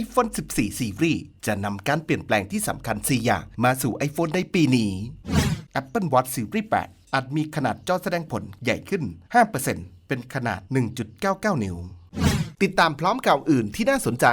iPhone 14 Series จะนำการเปลี่ยนแปลงที่สำคัญ 4 อย่าง มาสู่ iPhone ในปีนี้ Apple Watch Series 8 อาจมีขนาดจอแสดงผลใหญ่ขึ้น 5%เป็นขนาด 1.99 นิ้ว ติดตามพร้อมข่าวอื่นที่น่าสนใจ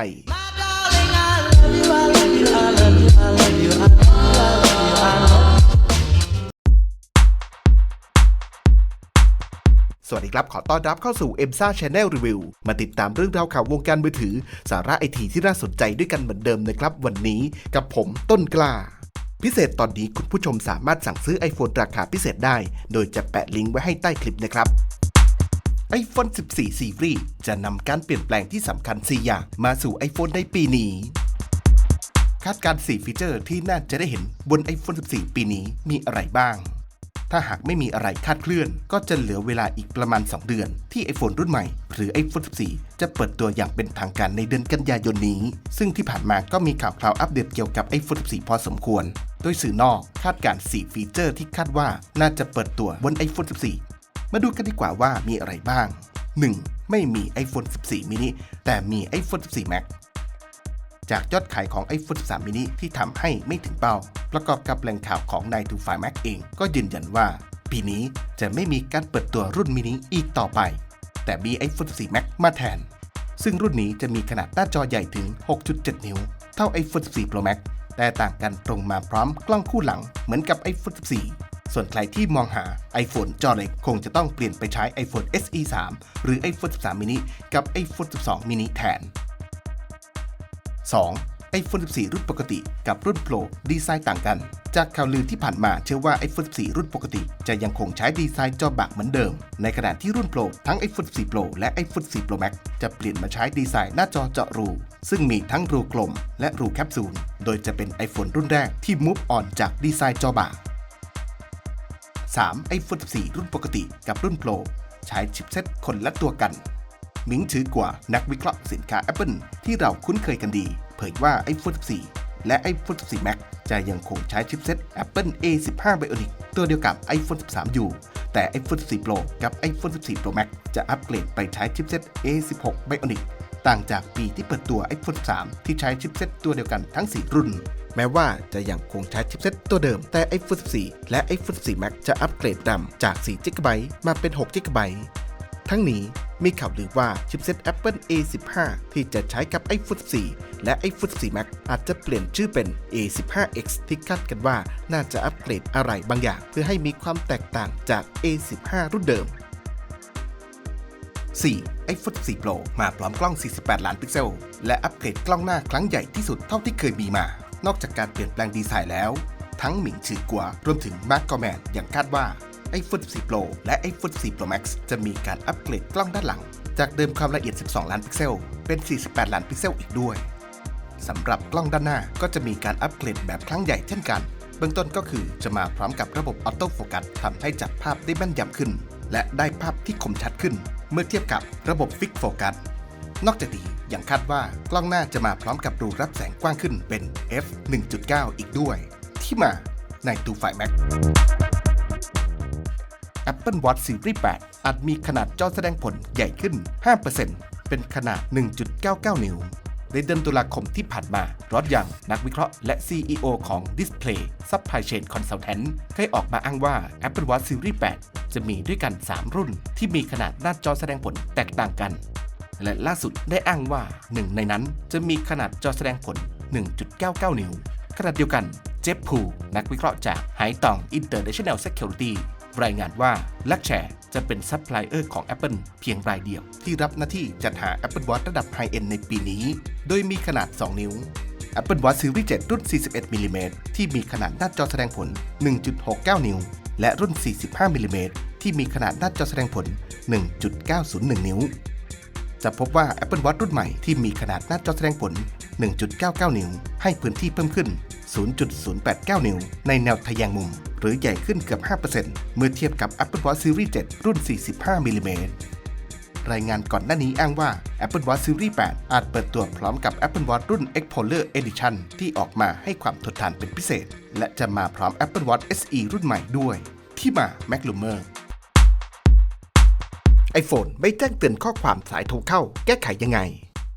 ครับขอต้อนรับเข้าสู่ e m s a Channel Review มาติดตามเรื่องราวข่าววงการมือถือ สาระไอทีที่น่าสนใจด้วยกันเหมือนเดิมนะครับ วันนี้กับผมต้นกล้า พิเศษตอนนี้คุณผู้ชมสามารถสั่งซื้อ iPhone ราคาพิเศษได้ โดยจะแปะลิงก์ไว้ให้ใต้คลิปนะครับ iPhone 14 Series จะนำการเปลี่ยนแปลงที่สำคัญ 4 อย่างมาสู่ iPhone ในปีนี้คาดการณ์4ฟีเจอร์ที่น่าจะได้เห็นบน iPhone 14 ปีนี้มีอะไรบ้าง ถ้าหากไม่มีอะไรคาดเคลื่อน ก็จะเหลือเวลาอีกประมาณ 2 เดือน ที่ iPhone รุ่นใหม่ หรือ iPhone 14 จะเปิดตัวอย่างเป็นทางการในเดือนกันยายนนี้ ซึ่งที่ผ่านมาก็มีข่าวคราวอัปเดตเกี่ยวกับ iPhone 14 พอสมควร โดยสื่อนอกคาดการ 4 ฟีเจอร์ที่คาดว่าน่าจะเปิดตัวบน iPhone 14 มาดูกันดีกว่าว่ามีอะไรบ้าง 1. ไม่มี iPhone 14 mini แต่มี iPhone 14 Max จากยอดขายของ iPhone 13 mini ที่ทำให้ไม่ถึงเป้า ประกอบกับแหล่งข่าวของนายทูฟายแม็กเองก็ยืนยันว่า ปีนี้จะไม่มีการเปิดตัวรุ่นมินิอีกต่อไป แต่มี iPhone 14 Max มาแทน ซึ่งรุ่นนี้จะมีขนาดหน้าจอใหญ่ถึง 6.7 นิ้ว เท่า iPhone 14 Pro Max แต่ต่างกันตรงมาพร้อมกล้องคู่หลังเหมือนกับ iPhone 14ส่วนใครที่มองหา iPhone จอเล็กคงจะต้องเปลี่ยนไปใช้ iPhone SE 3 หรือ iPhone 13 mini กับ iPhone 12 mini แทน 2. iPhone 14 รุ่นปกติกับรุ่น Pro ดีไซน์ต่างกัน จากข่าวลือที่ผ่านมาเชื่อว่า iPhone 14 รุ่นปกติ จะยังคงใช้ดีไซน์จอบากเหมือนเดิม ในขณะที่รุ่น Pro ทั้ง iPhone 14 Pro และ iPhone 14 Pro Max จะเปลี่ยนมาใช้ดีไซน์หน้าจอเจาะรู ซึ่งมีทั้งรูกลม และรูแคปซูล โดยจะเป็น iPhone รุ่นแรกที่ move on จากดีไซน์จอบาก 3. iPhone 14 รุ่นปกติกับรุ่น Pro ใช้ชิปเซ็ตคนละตัวกัน มิงถือกว่านักวิเคราะห์สินค้า Apple ที่เราคุ้นเคยกันดี เผยว่า iPhone 14 และ iPhone 14 Max จะยังคงใช้ชิปเซ็ต Apple A15 Bionic ตัวเดียวกับ iPhone 13 อยู่ แต่ iPhone 14 Pro กับ iPhone 14 Pro Max จะอัปเกรดไปใช้ชิปเซ็ต A16 Bionic ต่างจากปีที่เปิดตัว iPhone 13ที่ใช้ชิปเซ็ตตัวเดียวกันทั้ง 4 รุ่น แม้ว่าจะยังคงใช้ชิปเซ็ตตัวเดิม แต่ iPhone 14 และ iPhone 14 Max จะอัปเกรดดำจาก 4 GB มาเป็น 6 GB ทั้งนี้ มีข่าวลือว่าชิปเซ็ต Apple A15 ที่จะใช้กับ iPhone 14และ iPhone 14 Max อาจจะเปลี่ยนชื่อเป็น A15X ที่คาดกันว่าน่าจะอัปเกรดอะไรบางอย่าง เพื่อให้มีความแตกต่างจาก A15 รุ่นเดิม 4. iPhone 14 Pro มาพร้อมกล้อง 48 ล้านพิกเซล และอัปเกรดกล้องหน้าครั้งใหญ่ที่สุดเท่าที่เคยมีมา นอกจากการเปลี่ยนแปลงดีไซน์แล้ว ทั้งหมิงชื่อกัวรวมถึงมาร์กกอแมนยังคาดว่า iPhone 14 Pro และ iPhone 14 Pro Max จะมีการอัปเกรดกล้องด้านหลัง จากเดิมความละเอียด 12 ล้านพิกเซล เป็น 48 ล้านพิกเซลอีกด้วย สำหรับกล้องด้านหน้าก็จะมีการอัปเกรดแบบครั้งใหญ่เช่นกัน เบื้องต้นก็คือจะมาพร้อมกับระบบออโต้โฟกัสทำให้จับภาพได้แม่นยำขึ้น และได้ภาพที่คมชัดขึ้น เมื่อเทียบกับระบบฟิกโฟกัส นอกจากนี้ยังคาดว่ากล้องหน้าจะมาพร้อมกับรูรับแสงกว้างขึ้นเป็น f 1.9 อีกด้วย ที่มาในตูไฟ Mac Apple Watch Series 8 อาจมีขนาดจอแสดงผลใหญ่ขึ้น 5%เป็นขนาด 1.99 นิ้ว ในเดือนตุลาคมที่ผ่านมา รอดยังนักวิเคราะห์และ CEO ของ Display Supply Chain Consultant ได้ออกมาอ้างว่า Apple Watch Series 8 จะมีด้วยกัน 3 รุ่น ที่มีขนาดหน้าจอแสดงผลแตกต่างกัน และล่าสุดได้อ้างว่าหนึ่งในนั้นจะมีขนาดจอแสดงผล 1.99 นิ้วขนาดเดียวกันเจฟพูนักวิเคราะห์จากไฮตอง International Security รายงานว่าลักแชร์จะเป็นซัพพลายเออร์ของ Apple เพียงรายเดียว ที่รับหน้าที่จัดหา Apple Watch ระดับไฮเอ็นในปีนี้ โดยมีขนาด 2 นิ้ว Apple Watch Series 7 รุ่น 41มิลลิเมตรที่มีขนาดหน้าจอแสดงผล 1.69 นิ้ว และรุ่น 45มิลลิเมตรที่มีขนาดหน้าจอแสดงผล 1.901 นิ้ว จะพบว่า Apple Watch รุ่นใหม่ที่มีขนาดหน้าจอแสดงผล 1.99 นิ้ว ให้พื้นที่เพิ่มขึ้น 0.089 นิ้ว ในแนวทะแยงมุม หรือใหญ่ขึ้นเกือบ 5%เมื่อเทียบกับ Apple Watch Series 7 รุ่น 45มิลลิเมตรรายงานก่อนหน้านี้อ้างว่า Apple Watch Series 8 อาจเปิดตัวพร้อมกับ Apple Watch รุ่น Explorer Edition ที่ออกมาให้ความทนทานเป็นพิเศษ และจะมาพร้อม Apple Watch SE รุ่นใหม่ด้วย ที่มา m a c l u m e r iPhone ไม่แจ้งเตือนข้อความสายโทรเข้า แก้ไขยังไง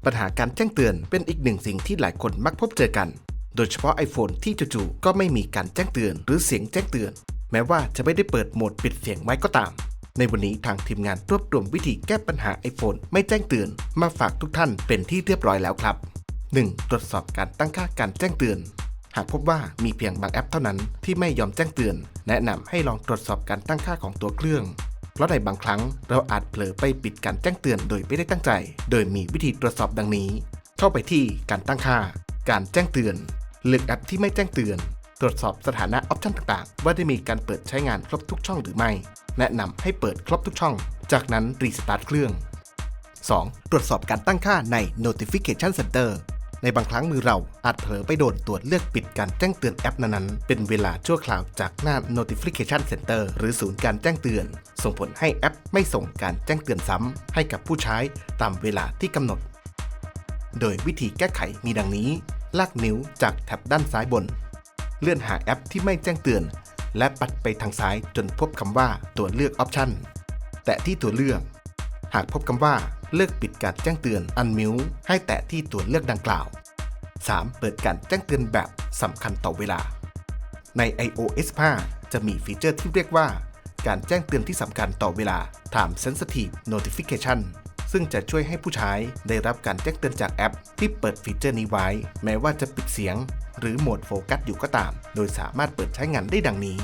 ปัญหาการแจ้งเตือนเป็นอีกหนึ่งสิ่งที่หลายคนมักพบเจอกัน โดยเฉพาะ iPhone ที่จู่ๆก็ไม่มีการแจ้งเตือน หรือเสียงแจ้งเตือน แม้ว่าจะไม่ได้เปิดโหมดปิดเสียงไว้ก็ตาม ในวันนี้ทางทีมงานรวบรวมวิธีแก้ปัญหา iPhone ไม่แจ้งเตือน มาฝากทุกท่านเป็นที่เรียบร้อยแล้วครับ 1. ตรวจสอบการตั้งค่าการแจ้งเตือนหากพบว่ามีเพียงบางแอปเท่านั้นที่ไม่ยอมแจ้งเตือน แนะนำให้ลองตรวจสอบการตั้งค่าของตัวเครื่อง เพราะในบางครั้งเราอาจเผลอไปปิดการแจ้งเตือนโดยไม่ได้ตั้งใจ โดยมีวิธีตรวจสอบดังนี้ เข้าไปที่การตั้งค่า การแจ้งเตือน เลือกแอปที่ไม่แจ้งเตือน ตรวจสอบสถานะออปชันต่างๆ ว่าได้มีการเปิดใช้งานครบทุกช่องหรือไม่ แนะนำให้เปิดครบทุกช่อง จากนั้นรีสตาร์ทเครื่อง 2. ตรวจสอบการตั้งค่าใน notification center ในบางครั้งมือเราอาจเผลอไปโดนตรวจเลือกปิดการแจ้งเตือนแอปนั้นๆ เป็นเวลาชั่วคราวจากหน้า notification center หรือศูนย์การแจ้งเตือน ส่งผลให้แอปไม่ส่งการแจ้งเตือนซ้ำ ให้กับผู้ใช้ตามเวลาที่กำหนด โดยวิธีแก้ไขมีดังนี้ ลากนิ้วจากแท็บด้านซ้ายบน เลื่อนหาแอปที่ไม่แจ้งเตือน และปัดไปทางซ้ายจนพบคำว่าตัวเลือกออปชันแตะที่ตัวเลือก หากพบคำว่าเลือกปิดการแจ้งเตือน Unmute ให้แตะที่ตัวเลือกดังกล่าว 3. เปิดการแจ้งเตือนแบบสำคัญต่อเวลา ใน iOS 5 จะมีฟีเจอร์ที่เรียกว่า การแจ้งเตือนที่สำคัญต่อเวลา Time Sensitive Notification ซึ่งจะช่วยให้ผู้ใช้ได้รับการแจ้งเตือนจากแอป ที่เปิดฟีเจอร์นี้ไว้ แม้ว่าจะปิดเสียง หรือโหมดโฟกัสอยู่ก็ตาม โดยสามารถเปิดใช้งานได้ดังนี้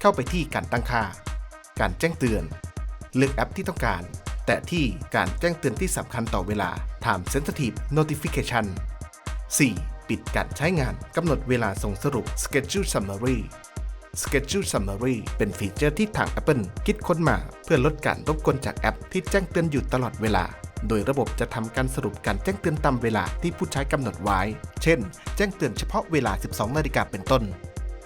เข้าไปที่การตั้งค่า การแจ้งเตือน เลือกแอปที่ต้องการ แต่ที่การแจ้งเตือนที่สำคัญต่อเวลา Time Sensitive Notification 4. ปิดการใช้งานกำหนดเวลาส่งสรุป Schedule Summary Schedule Summary เป็นฟีเจอร์ที่ทาง Apple คิดค้นมา เพื่อลดการรบกวนจากแอปที่แจ้งเตือนอยู่ตลอดเวลา โดยระบบจะทำการสรุปการแจ้งเตือนตามเวลาที่ผู้ใช้กำหนดไว้ เช่น แจ้งเตือนเฉพาะเวลา 12 นาฬิกาเป็นต้น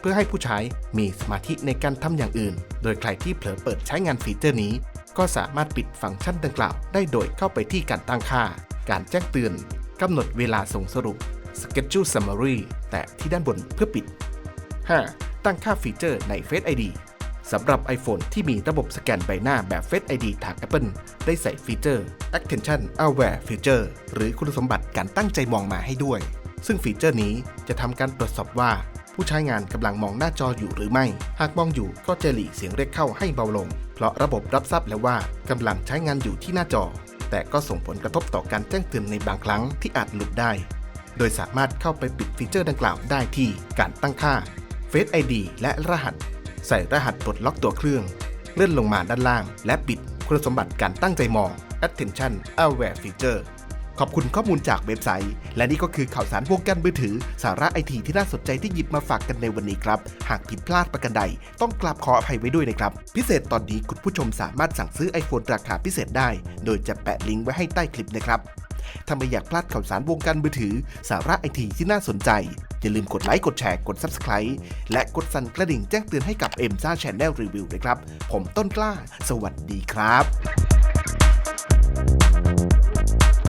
เพื่อให้ผู้ใช้มีสมาธิในการทำอย่างอื่น โดยใครที่เผลอเปิดใช้งานฟีเจอร์นี้ ก็สามารถปิดฟังก์ชันดังกล่าว ได้โดยเข้าไปที่การตั้งค่า การแจ้งเตือนกำหนดเวลาส่งสรุป Schedule Summary แต่ที่ด้านบนเพื่อปิด 5. ตั้งค่าฟีเจอร์ใน Face ID สำหรับ iPhone ที่มีระบบสแกนใบหน้าแบบ Face ID ทาง Apple ได้ใส่ฟีเจอร์ Attention Aware Feature หรือคุณสมบัติการตั้งใจมองมาให้ด้วย ซึ่งฟีเจอร์นี้จะทำการตรวจสอบว่า ผู้ใช้งานกำลังมองหน้าจออยู่หรือไม่ หากมองอยู่ก็จะหลีเสียงเรียกเข้าให้เบาลง เพราะระบบรับทราบแล้วว่ากำลังใช้งานอยู่ที่หน้าจอ แต่ก็ส่งผลกระทบต่อการแจ้งเตือนในบางครั้งที่อาจหลุดได้ โดยสามารถเข้าไปปิดฟีเจอร์ดังกล่าวได้ที่การตั้งค่า Face ID และรหัส ใส่รหัสปลดล็อกตัวเครื่อง เลื่อนลงมาด้านล่าง และปิดคุณสมบัติการตั้งใจมอง Attention Aware Feature ขอบคุณข้อมูลจากเว็บไซต์ และนี่ก็คือข่าวสารวงการมือถือ สาระไอทีที่น่าสนใจที่หยิบมาฝากกันในวันนี้ครับ หากผิดพลาดประการใด ต้องกราบขออภัยไว้ด้วยนะครับ พิเศษตอนนี้คุณผู้ชมสามารถสั่งซื้อ iPhone ราคาพิเศษได้ โดยจะแปะลิงก์ไว้ให้ใต้คลิปนะครับ ถ้าไม่อยากพลาดข่าวสารวงการมือถือ สาระไอทีที่น่าสนใจ อย่าลืมกดไลค์ กดแชร์ กด Subscribe และกดสั่นกระดิ่งแจ้งเตือนให้กับ m อ็มซ่าแชนแนลรีวิวด้วยครับ ผมต้นกล้า สวัสดีครับ